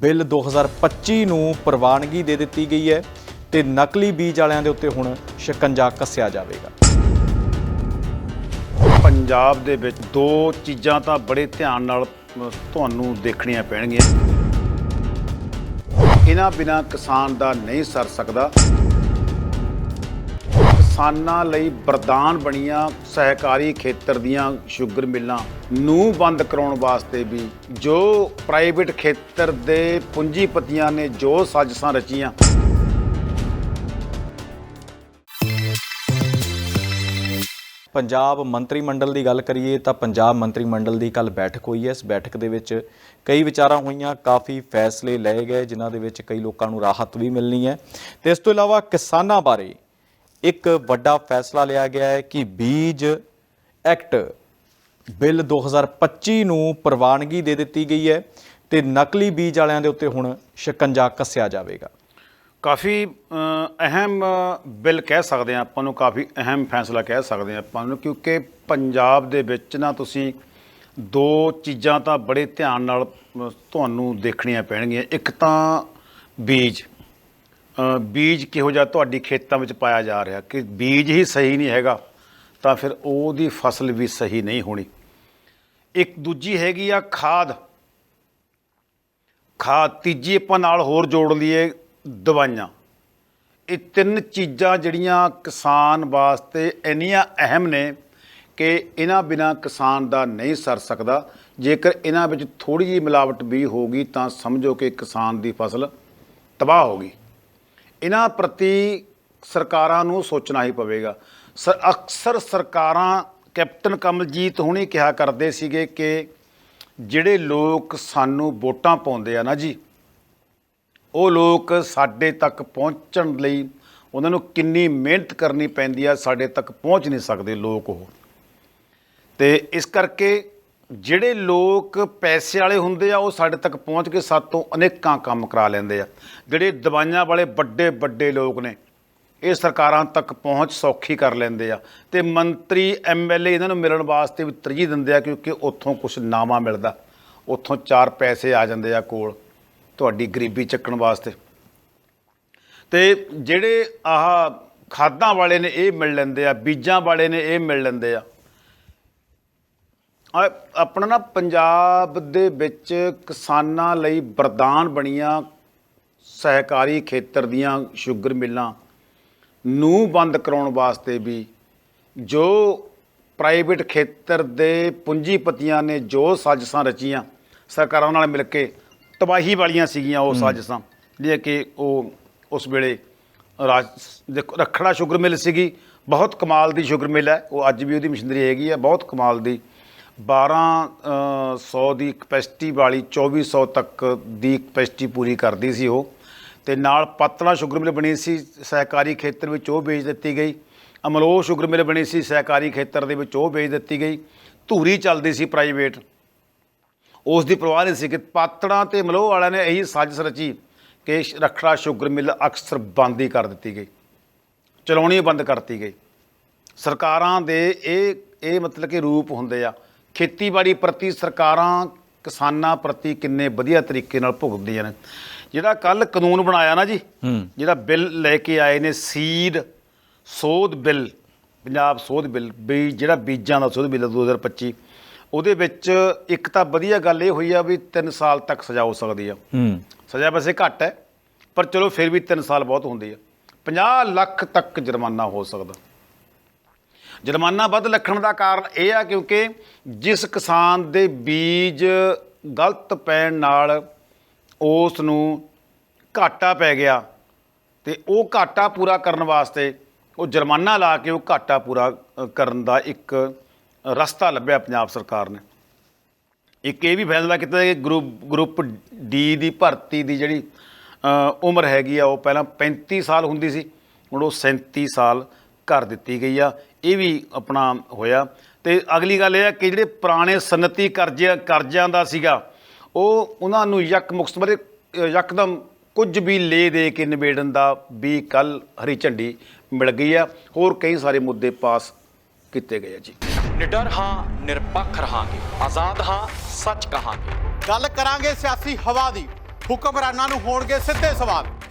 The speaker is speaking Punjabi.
ਬਿੱਲ 2025 ਨੂੰ ਪ੍ਰਵਾਨਗੀ ਦੇ ਦਿੱਤੀ ਗਈ ਹੈ ਤੇ ਨਕਲੀ ਬੀਜ ਵਾਲਿਆਂ ਦੇ ਉੱਤੇ ਹੁਣ ਸ਼ਿਕੰਜਾ ਕੱਸਿਆ ਜਾਵੇਗਾ। ਪੰਜਾਬ ਦੇ ਵਿੱਚ ਦੋ ਚੀਜ਼ਾਂ ਤਾਂ ਬੜੇ ਧਿਆਨ ਨਾਲ ਤੁਹਾਨੂੰ ਦੇਖਣੀਆਂ ਪੈਣਗੀਆਂ। ਇਹਨਾਂ ਬਿਨਾ ਕਿਸਾਨ ਦਾ ਨਹੀਂ ਸਰ ਸਕਦਾ। ਕਿਸਾਨਾਂ ਲਈ ਵਰਦਾਨ ਬਣੀਆਂ ਸਹਿਕਾਰੀ ਖੇਤਰ ਦੀਆਂ ਸ਼ੂਗਰ ਮਿੱਲਾਂ ਨੂੰ ਬੰਦ ਕਰਾਉਣ ਵਾਸਤੇ ਵੀ ਜੋ ਪ੍ਰਾਈਵੇਟ ਖੇਤਰ ਦੇ ਪੂੰਜੀਪਤੀਆਂ ਨੇ ਜੋ ਸਾਜ਼ਿਸ਼ਾਂ ਰਚੀਆਂ। ਪੰਜਾਬ ਮੰਤਰੀ ਮੰਡਲ ਦੀ ਗੱਲ ਕਰੀਏ ਤਾਂ ਪੰਜਾਬ ਮੰਤਰੀ ਮੰਡਲ ਦੀ ਕੱਲ ਬੈਠਕ ਹੋਈ ਹੈ। ਇਸ ਬੈਠਕ ਦੇ ਵਿੱਚ ਕਈ ਵਿਚਾਰਾਂ ਹੋਈਆਂ, ਕਾਫੀ ਫੈਸਲੇ ਲਏ ਗਏ, ਜਿਨ੍ਹਾਂ ਦੇ ਵਿੱਚ ਕਈ ਲੋਕਾਂ ਨੂੰ ਰਾਹਤ ਵੀ ਮਿਲਣੀ ਹੈ। ਤੇ ਇਸ ਤੋਂ ਇਲਾਵਾ ਕਿਸਾਨਾਂ ਬਾਰੇ ਇੱਕ ਵੱਡਾ ਫੈਸਲਾ ਲਿਆ ਗਿਆ ਹੈ ਕਿ ਬੀਜ ਐਕਟ ਬਿੱਲ 2025 ਨੂੰ ਪ੍ਰਵਾਨਗੀ ਦੇ ਦਿੱਤੀ ਗਈ ਹੈ ਤੇ ਨਕਲੀ ਬੀਜ ਵਾਲਿਆਂ ਦੇ ਉੱਤੇ ਹੁਣ ਸ਼ਿਕੰਜਾ ਕੱਸਿਆ ਜਾਵੇਗਾ। ਕਾਫੀ ਅਹਿਮ ਬਿੱਲ ਕਹਿ ਸਕਦੇ ਹਾਂ ਆਪਾਂ ਨੂੰ, ਕਾਫੀ ਅਹਿਮ ਫੈਸਲਾ ਕਹਿ ਸਕਦੇ ਹਾਂ ਆਪਾਂ ਨੂੰ, ਕਿਉਂਕਿ ਪੰਜਾਬ ਦੇ ਵਿੱਚ ਨਾ ਤੁਸੀਂ ਦੋ ਚੀਜ਼ਾਂ ਤਾਂ ਬੜੇ ਧਿਆਨ ਨਾਲ ਤੁਹਾਨੂੰ ਦੇਖਣੀਆਂ ਪੈਣਗੀਆਂ। ਇੱਕ ਤਾਂ ਬੀਜ ਅ, ਬੀਜ ਕਿਹੋ ਜਿਹਾ ਤੁਹਾਡੀ ਖੇਤਾਂ ਵਿੱਚ ਪਾਇਆ ਜਾ ਰਿਹਾ? ਕਿ ਬੀਜ ਹੀ ਸਹੀ ਨਹੀਂ ਹੈਗਾ ਤਾਂ ਫਿਰ ਉਹਦੀ ਫਸਲ ਵੀ ਸਹੀ ਨਹੀਂ ਹੋਣੀ। ਇੱਕ ਦੂਜੀ ਹੈਗੀ ਆ ਖਾਦ। ਖਾਦ ਤੀਜੀ ਆਪਾਂ ਨਾਲ ਹੋਰ ਜੋੜ ਲਈਏ ਦਵਾਈਆਂ। ਇਹ ਤਿੰਨ ਚੀਜ਼ਾਂ ਜਿਹੜੀਆਂ ਕਿਸਾਨ ਵਾਸਤੇ ਇੰਨੀਆਂ ਅਹਿਮ ਨੇ ਕਿ ਇਹਨਾਂ ਬਿਨਾ ਕਿਸਾਨ ਦਾ ਨਹੀਂ ਸਰ ਸਕਦਾ। ਜੇਕਰ ਇਹਨਾਂ ਵਿੱਚ ਥੋੜੀ ਜਿਹੀ ਮਿਲਾਵਟ ਵੀ ਹੋਗੀ ਤਾਂ ਸਮਝੋ ਕਿ ਕਿਸਾਨ ਦੀ ਫਸਲ ਤਬਾਹ ਹੋ ਗਈ। ਇਹਨਾਂ ਪ੍ਰਤੀ ਸਰਕਾਰਾਂ ਨੂੰ ਸੋਚਣਾ ਹੀ ਪਵੇਗਾ। ਸਰ ਅਕਸਰ ਸਰਕਾਰਾਂ ਕੈਪਟਨ ਕਮਲਜੀਤ ਹੁਣੀ ਕਿਹਾ ਕਰਦੇ ਸੀਗੇ ਕਿ ਜਿਹੜੇ ਲੋਕ ਸਾਨੂੰ ਵੋਟਾਂ ਪਾਉਂਦੇ ਆ ਨਾ ਜੀ, ਉਹ ਲੋਕ ਸਾਡੇ ਤੱਕ ਪਹੁੰਚਣ ਲਈ ਉਹਨਾਂ ਨੂੰ ਕਿੰਨੀ ਮਿਹਨਤ ਕਰਨੀ ਪੈਂਦੀ ਆ, ਸਾਡੇ ਤੱਕ ਪਹੁੰਚ ਨਹੀਂ ਸਕਦੇ ਲੋਕ ਉਹ। ਤੇ ਇਸ ਕਰਕੇ ਜਿਹੜੇ ਲੋਕ ਪੈਸੇ ਵਾਲੇ ਹੁੰਦੇ ਆ, ਉਹ ਸਾਡੇ ਤੱਕ ਪਹੁੰਚ ਕੇ ਸਾਤੋਂ ਅਨੇਕਾਂ ਕੰਮ ਕਰਾ ਲੈਂਦੇ ਆ। ਜਿਹੜੇ ਦਵਾਈਆਂ ਵਾਲੇ ਵੱਡੇ ਵੱਡੇ ਲੋਕ ਨੇ, ਇਹ ਸਰਕਾਰਾਂ ਤੱਕ ਪਹੁੰਚ ਸੌਖੀ ਕਰ ਲੈਂਦੇ ਆ। ਤੇ ਮੰਤਰੀ ਐਮਐਲਏ ਇਹਨਾਂ ਨੂੰ ਮਿਲਣ ਵਾਸਤੇ ਵੀ ਤਰਜੀਹ ਦਿੰਦੇ ਆ, ਕਿਉਂਕਿ ਉੱਥੋਂ ਕੁਝ ਨਾਮਾ ਮਿਲਦਾ। ਉੱਥੋਂ ਚਾਰ ਪੈਸੇ ਆ ਜਾਂਦੇ ਆ ਕੋਲ, ਤੁਹਾਡੀ ਗਰੀਬੀ ਚੱਕਣ ਵਾਸਤੇ। ਤੇ ਜਿਹੜੇ ਆਹ ਖਾਦਾਂ ਵਾਲੇ ਨੇ, ਇਹ ਮਿਲ ਲੈਂਦੇ ਆ, ਬੀਜਾਂ ਵਾਲੇ ਨੇ, ਇਹ ਮਿਲ ਲੈਂਦੇ ਆ। ਆਪਣਾ ਨਾ ਪੰਜਾਬ ਦੇ ਵਿੱਚ ਕਿਸਾਨਾਂ ਲਈ ਵਰਦਾਨ ਬਣੀਆਂ ਸਹਿਕਾਰੀ ਖੇਤਰ ਦੀਆਂ ਸ਼ੂਗਰ ਮਿੱਲਾਂ ਨੂੰ ਬੰਦ ਕਰਾਉਣ ਵਾਸਤੇ ਵੀ ਜੋ ਪ੍ਰਾਈਵੇਟ ਖੇਤਰ ਦੇ ਪੂੰਜੀਪਤੀਆਂ ਨੇ ਜੋ ਸਾਜ਼ਿਸ਼ਾਂ ਰਚੀਆਂ ਸਰਕਾਰਾਂ ਨਾਲ ਮਿਲ ਕੇ ਤਬਾਹੀ ਵਾਲੀਆਂ ਸੀਗੀਆਂ ਉਹ ਸਾਜ਼ਿਸ਼ਾਂ ਜਿਹੜੀਆਂ ਕਿ ਉਹ ਉਸ ਵੇਲੇ ਰਾਜ ਦੇਖੋ ਰੱਖੜਾ ਸ਼ੂਗਰ ਮਿਲ ਸੀਗੀ ਬਹੁਤ ਕਮਾਲ ਦੀ ਸ਼ੂਗਰ ਮਿਲ ਹੈ ਉਹ ਅੱਜ ਵੀ ਉਹਦੀ ਮਸ਼ੀਨਰੀ ਹੈਗੀ ਹੈ ਬਹੁਤ ਕਮਾਲ ਦੀ 1200 ਦੀ ਕਪੈਸਿਟੀ ਵਾਲੀ 2400 ਤੱਕ ਦੀ ਕਪੈਸਿਟੀ ਪੂਰੀ ਕਰਦੀ ਸੀ ਉਹ। ਤੇ ਨਾਲ ਪਤਲਾ ਸ਼ੂਗਰ ਮਿਲ ਬਣੀ ਸੀ, ਸਹਿਕਾਰੀ ਖੇਤਰ ਵਿੱਚ ਉਹ ਵੇਚ ਦਿੱਤੀ ਗਈ। ਅਮਲੋ ਸ਼ੂਗਰ ਮਿਲ ਬਣੀ ਸੀ, ਸਹਿਕਾਰੀ ਖੇਤਰ ਦੇ ਵਿੱਚ ਉਹ ਵੇਚ ਦਿੱਤੀ ਗਈ। ਧੂਰੀ ਚੱਲਦੀ ਸੀ ਪ੍ਰਾਈਵੇਟ। ਉਸ ਦੀ ਪਰਵਾਹ ਨਹੀਂ ਸੀ ਕਿ ਪਾਤੜਾਂ ਤੇ ਮਲੋਹ ਵਾਲਿਆਂ ਨੇ ਇਹੀ ਸਾਜ਼ਿਸ਼ ਰਚੀ ਕਿ ਸ਼- ਰੱਖੜਾ ਸ਼ੂਗਰ ਮਿਲ ਅਕਸਰ ਬੰਦ ਹੀ ਕਰ ਦਿੱਤੀ ਗਈ। ਚਲਾਉਣੀ ਬੰਦ ਕਰਤੀ ਗਈ। ਸਰਕਾਰਾਂ ਦੇ ਇਹ ਇਹ ਮਤਲਬ ਕਿ ਰੂਪ ਹੁੰਦੇ ਆ। ਖੇਤੀਬਾੜੀ ਪ੍ਰਤੀ ਸਰਕਾਰਾਂ ਕਿਸਾਨਾਂ ਪ੍ਰਤੀ ਕਿੰਨੇ ਵਧੀਆ ਤਰੀਕੇ ਨਾਲ ਭੁਗਤਦੀਆਂ ਨੇ। ਜਿਹੜਾ ਕੱਲ ਕਾਨੂੰਨ ਬਣਾਇਆ ਨਾ ਜੀ ਜਿਹੜਾ ਬਿੱਲ ਲੈ ਕੇ ਆਏ ਨੇ ਸੀਡ ਸੋਧ ਬਿੱਲ ਪੰਜਾਬ ਸੋਧ ਬਿੱਲ ਵੀ ਜਿਹੜਾ ਬੀਜਾਂ ਦਾ ਸੋਧ ਬਿੱਲ 2025 ਉਹਦੇ ਵਿੱਚ ਇੱਕ ਤਾਂ ਵਧੀਆ ਗੱਲ ਇਹ ਹੋਈ ਆ ਵੀ 3 ਸਾਲ ਤੱਕ ਸਜ਼ਾ ਹੋ ਸਕਦੀ ਆ। ਹੂੰ। ਸਜ਼ਾ ਵੈਸੇ ਘੱਟ ਹੈ ਪਰ ਚਲੋ ਫਿਰ ਵੀ 3 ਸਾਲ ਬਹੁਤ ਹੁੰਦੀ ਆ। 50 ਲੱਖ ਤੱਕ ਜੁਰਮਾਨਾ ਹੋ ਸਕਦਾ। ਜੁਰਮਾਨਾ ਵੱਧ ਲੱਖਣ ਦਾ ਕਾਰਨ ਇਹ ਆ ਕਿਉਂਕਿ ਜਿਸ ਕਿਸਾਨ ਦੇ ਬੀਜ ਗਲਤ ਪੈਣ ਨਾਲ ਉਸ ਨੂੰ ਘਾਟਾ ਪੈ ਗਿਆ ਤੇ ਉਹ ਘਾਟਾ ਪੂਰਾ ਕਰਨ ਵਾਸਤੇ ਉਹ ਜੁਰਮਾਨਾ ਲਾ ਕੇ ਉਹ ਘਾਟਾ ਪੂਰਾ ਕਰਨ ਦਾ ਇੱਕ ਰਸਤਾ ਲੱਭਿਆ ਪੰਜਾਬ ਸਰਕਾਰ ਨੇ। ਇੱਕ ਇਹ ਵੀ ਫੈਸਲਾ ਕੀਤਾ ਕਿ ਗਰੁੱਪ ਗਰੁੱਪ ਡੀ ਦੀ ਭਰਤੀ ਦੀ ਜਿਹੜੀ ਉਮਰ ਹੈਗੀ ਆ, ਉਹ ਪਹਿਲਾਂ 35 ਸਾਲ ਹੁੰਦੀ ਸੀ, ਹੁਣ ਉਹ 37 ਸਾਲ ਕਰ ਦਿੱਤੀ ਗਈ ਆ ਇਹ ਵੀ ਆਪਣਾ ਹੋਇਆ। ਤੇ ਅਗਲੀ ਗੱਲ ਇਹ ਆ ਕਿ ਜਿਹੜੇ ਪੁਰਾਣੇ ਸਨਅਤੀ ਕਰਜ਼ੇ ਕਰਜ਼ਿਆਂ ਦਾ ਸੀਗਾ ਉਹ ਉਹਨਾਂ ਨੂੰ ਯਕ ਮੁਕਤਬਰੇ ਯਕਦਮ ਕੁਝ ਵੀ ਲੈ ਦੇ ਕੇ ਨਿਬੇੜਨ ਦਾ ਵੀ ਕੱਲ ਹਰੀ ਝੰਡੀ ਮਿਲ ਗਈ ਆ। ਹੋਰ ਕਈ ਸਾਰੇ ਮੁੱਦੇ ਪਾਸ ਕੀਤੇ ਗਏ ਆ ਜੀ। ਨਿਡਰ ਹਾਂ ਨਿਰਪੱਖ ਰਹਾਂਗੇ। ਆਜ਼ਾਦ ਹਾਂ ਸੱਚ ਕਹਾਂਗੇ। ਗੱਲ ਕਰਾਂਗੇ ਸਿਆਸੀ ਹਵਾ ਦੀ। ਹੁਕਮਰਾਨਾਂ ਨੂੰ ਹੋਣਗੇ ਸਿੱਧੇ ਸਵਾਲ।